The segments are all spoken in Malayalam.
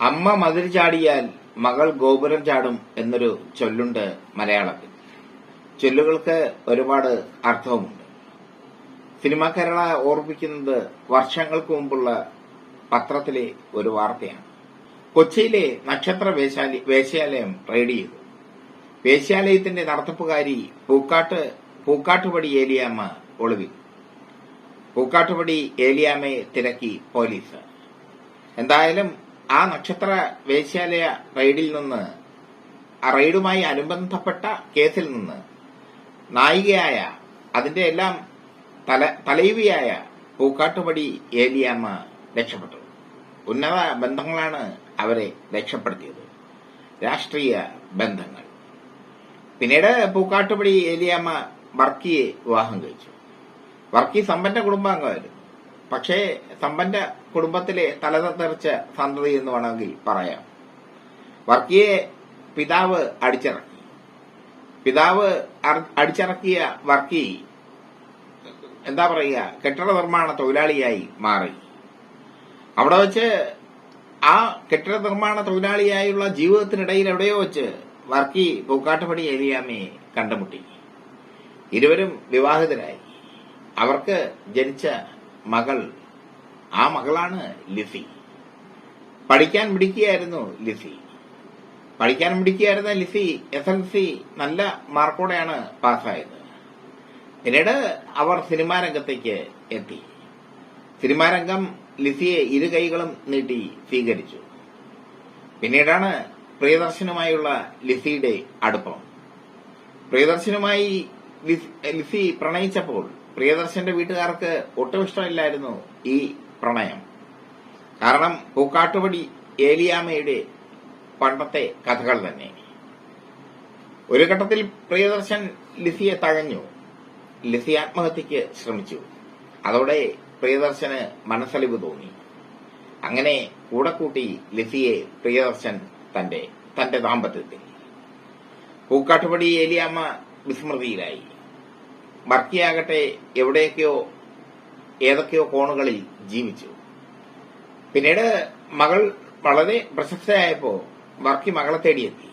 അമ്മ മതിൽ ചാടിയാൽ മകൾ ഗോപുരം ചാടും എന്നൊരു ചൊല്ലുണ്ട് മലയാളത്തിൽ. ചൊല്ലുകൾക്ക് ഒരുപാട് അർത്ഥവുമുണ്ട്. സിനിമാ കേരള ഓർമ്മിക്കുന്നത് വർഷങ്ങൾക്ക് മുമ്പുള്ള പത്രത്തിലെ ഒരു വാർത്തയാണ്. കൊച്ചിയിലെ നക്ഷത്ര വേശ്യാലി- വേശ്യാലയം റെയ്ഡ് ചെയ്തു. വേശ്യാലയത്തിന്റെ നടത്തിപ്പുകാരി പൂക്കാട്ട് പൂക്കാട്ടുപടി ഏലിയാമ്മ ഒളിവിൽ. പൂക്കാട്ടുപടി ഏലിയാമ്മയെ തിരക്കി പോലീസ്. എന്തായാലും ആ നക്ഷത്ര വേശ്യാലയ റെയ്ഡിൽ നിന്ന് ആ റെയ്ഡുമായി അനുബന്ധപ്പെട്ട കേസിൽ നിന്ന് നായികയായ അതിന്റെ എല്ലാം തല തലൈവിയായ പൂക്കാട്ടുപടി ഏലിയാമ്മ രക്ഷപ്പെട്ടു. ഉന്നത ബന്ധങ്ങളാണ് അവരെ രക്ഷപ്പെടുത്തിയത്. രാഷ്ട്രീയ ബന്ധങ്ങൾ. പിന്നീട് പൂക്കാട്ടുപടി ഏലിയാമ്മ വർക്കിയെ വിവാഹം കഴിച്ചു. വർക്കി സമ്പന്ന കുടുംബാംഗമായിരുന്നു. പക്ഷേ സമ്പന്ന കുടുംബത്തിലെ തലതെറിച്ച സന്തതി എന്ന് വേണമെങ്കിൽ പറയാം. വർക്കിയെ പിതാവ് അടിച്ചിറക്കി. പിതാവ് അടിച്ചിറക്കിയ വർക്കി എന്താ പറയുക കെട്ടിട നിർമ്മാണ തൊഴിലാളിയായി മാറി. അവിടെ വെച്ച് ആ കെട്ടിട നിർമ്മാണ തൊഴിലാളിയായുള്ള ജീവിതത്തിനിടയിൽ എവിടെയോ വെച്ച് വർക്കി പൂക്കാട്ടുപടി ഏലിയാമ്മയെ കണ്ടുമുട്ടി. ഇരുവരും വിവാഹിതരായി. അവർക്ക് ജനിച്ച മകൾ. ആ മകളാണ് ലിസി. പഠിക്കാൻ മിടിക്കുകയായിരുന്നു ലിസി. പഠിക്കാൻ മിടിക്കുകയായിരുന്ന ലിസി എസ് എൽ സി നല്ല മാർക്കോടെയാണ് പാസ്സായത്. പിന്നീട് അവർ സിനിമാ രംഗത്തേക്ക് എത്തി. സിനിമാ രംഗം ലിസിയെ ഇരു കൈകളും നീട്ടി സ്വീകരിച്ചു. പിന്നീടാണ് പ്രിയദർശനുമായുള്ള ലിസിയുടെ അടുപ്പം. പ്രിയദർശനുമായി ലിസി പ്രണയിച്ചപ്പോൾ പ്രിയദർശന്റെ വീട്ടുകാർക്ക് ഒട്ടും ഇഷ്ടമില്ലായിരുന്നു ഈ പ്രണയം. കാരണം പൂക്കാട്ടുപടി ഏലിയാമയുടെ പണ്ടത്തെ കഥകൾ തന്നെ. ഒരു ഘട്ടത്തിൽ പ്രിയദർശൻ ലിസിയെ തഴഞ്ഞു. ലിസി ആത്മഹത്യക്ക് ശ്രമിച്ചു. അതോടെ പ്രിയദർശന് മനസ്സലിവ് തോന്നി. അങ്ങനെ കൂടെ കൂട്ടി ലിസിയെ പ്രിയദർശൻ തന്റെ തന്റെ ദാമ്പത്യത്തിൽ. പൂക്കാട്ടുപടി ഏലിയാമ്മ വിസ്മൃതിയിലായി. വർക്കിയാകട്ടെ എവിടെയൊക്കെയോ ഏതൊക്കെയോ കോണുകളിൽ ജീവിച്ചു. പിന്നീട് മകൾ വളരെ പ്രശസ്തയായപ്പോ വർക്കി മകളെ തേടിയെത്തി.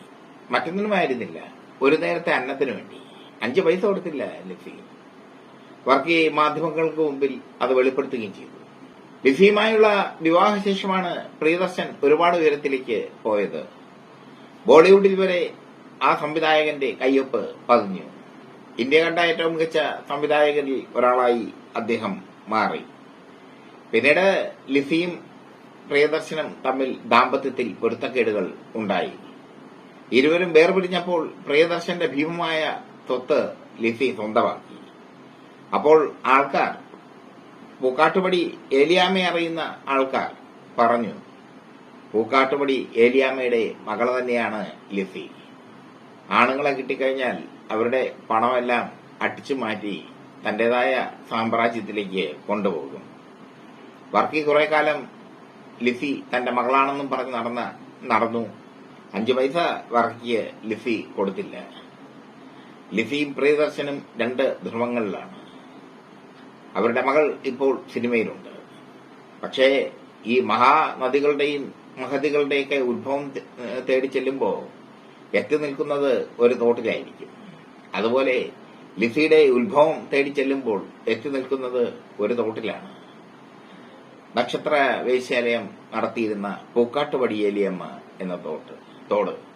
മറ്റൊന്നിനുമായിരുന്നില്ല. ഒരു നേരത്തെ അന്നത്തിനു വേണ്ടി. അഞ്ചു പൈസ കൊടുത്തില്ല ലിസി വർക്കി മാധ്യമങ്ങൾക്ക് മുമ്പിൽ അത് വെളിപ്പെടുത്തുകയും ചെയ്തു. ലിസിയുമായുള്ള വിവാഹശേഷമാണ് പ്രിയദർശൻ ഒരുപാട് ഉയരത്തിലേക്ക് പോയത്. ബോളിവുഡിൽ വരെ ആ സംവിധായകന്റെ കയ്യൊപ്പ് പതിഞ്ഞു. ഇന്ത്യ കണ്ട ഏറ്റവും മികച്ച സംവിധായകരിൽ ഒരാളായി അദ്ദേഹം മാറി. പിന്നീട് ലിസിയും പ്രിയദർശനും തമ്മിൽ ദാമ്പത്യത്തിൽ പൊരുത്തക്കേടുകൾ ഉണ്ടായി. ഇരുവരും വേർപിരിഞ്ഞപ്പോൾ പ്രിയദർശന്റെ ഭീമമായ സ്വത്ത് ലിസി സ്വന്തമാക്കി. അപ്പോൾ ആൾക്കാർ പൂക്കാട്ടുപടി ഏലിയാമ്മയെ അറിയുന്ന ആൾക്കാർ പറഞ്ഞു പൂക്കാട്ടുപടി ഏലിയാമ്മയുടെ മകൾ തന്നെയാണ് ലിസി. ആണുങ്ങളെ കിട്ടിക്കഴിഞ്ഞാൽ അവരുടെ പണമെല്ലാം അടിച്ചു മാറ്റി തന്റേതായ സാമ്രാജ്യത്തിലേക്ക് കൊണ്ടുപോകും. വർക്കി കുറെ കാലം ലിസി തന്റെ മകളാണെന്നും പറഞ്ഞ് നടന്ന നടന്നു. അഞ്ചു പൈസ വർക്കിക്ക് ലിസി കൊടുത്തില്ല. ലിസിയും പ്രിയദർശനും രണ്ട് ധ്രുവങ്ങളിലാണ്. അവരുടെ മകൾ ഇപ്പോൾ സിനിമയിലുണ്ട്. പക്ഷേ ഈ മഹാനദികളുടെയും മഹതികളുടെയൊക്കെ ഉത്ഭവം തേടി ചെല്ലുമ്പോൾ എത്തി നിൽക്കുന്നത് ഒരു തോട്ടിലായിരിക്കും അതുപോലെ ലിസിയുടെ ഉത്ഭവം തേടി ചെല്ലുമ്പോൾ എത്തി നിൽക്കുന്നത് ഒരു തോട്ടിലാണ് നക്ഷത്ര വേശ്യാലയം നടത്തിയിരുന്ന പൂക്കാട്ടുപടിയേലിയമ്മ എന്ന തോട്ട് തോട്.